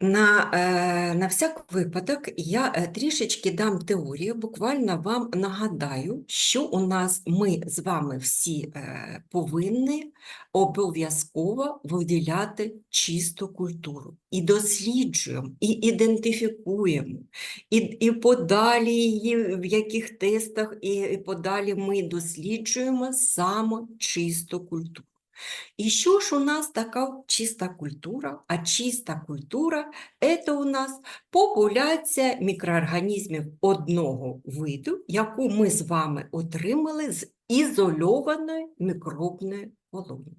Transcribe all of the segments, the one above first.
На, е, на всяк випадок я е, трішечки дам теорію, буквально вам нагадаю, що у нас ми з вами всі е, повинні обов'язково виділяти чисту культуру. І досліджуємо, і ідентифікуємо, і, і подалі її в яких тестах, і, і подалі ми досліджуємо саме чисту культуру. І що ж у нас така чиста культура? А чиста культура це у нас популяція мікроорганізмів одного виду, яку ми з вами отримали з ізольованої мікробної колонії.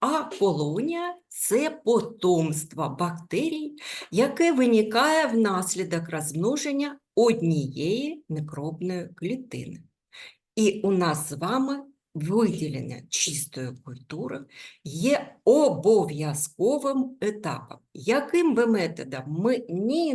А колонія це потомство бактерій, яке виникає внаслідок розмноження однієї мікробної клітини. І у нас з вами виділення чистої культури є обов'язковим етапом. Яким би методом ми ні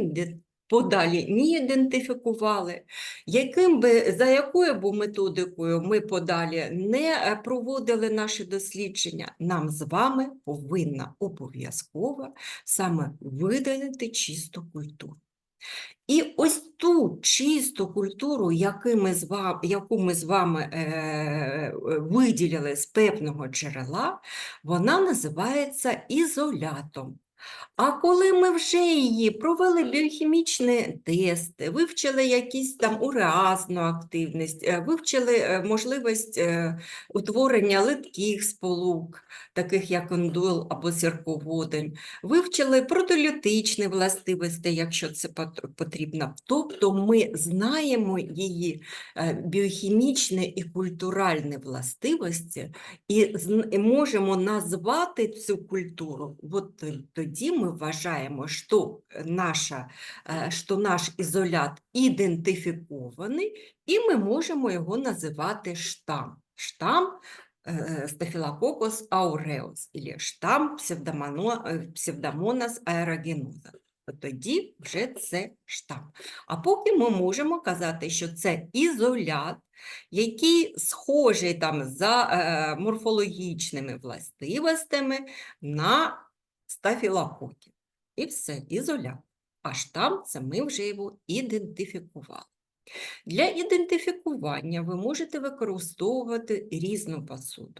подалі ні ідентифікували, яким би, за якою б методикою ми подалі не е, проводили наші дослідження, нам з вами повинна обов'язково саме видалити чисту культуру. І ось ту чисту культуру, яку ми з вами, е, виділили з певного джерела, вона називається ізолятом. А коли ми вже її провели біохімічні тести, вивчили якісь там уреазну активність, е, вивчили е, можливість е, утворення литких сполук, таких як ондол або сірководень, вивчили протолітичні властивості, якщо це потрібно. Тобто ми знаємо її біохімічні і культуральні властивості і можемо назвати цю культуру. От т- тоді ми вважаємо, що, наша, е, що наш ізолят ідентифікований, і ми можемо його називати штам. Штам э, Staphylococcus aureus або штам е, Pseudomonas Тоді вже це штам. А поки ми можемо казати, що це ізолят, який схожий там за е, морфологічними властивостями на стафілококів. І все, ізоля. А штам це ми вже його ідентифікували. Для ідентифікування ви можете використовувати різну посуду.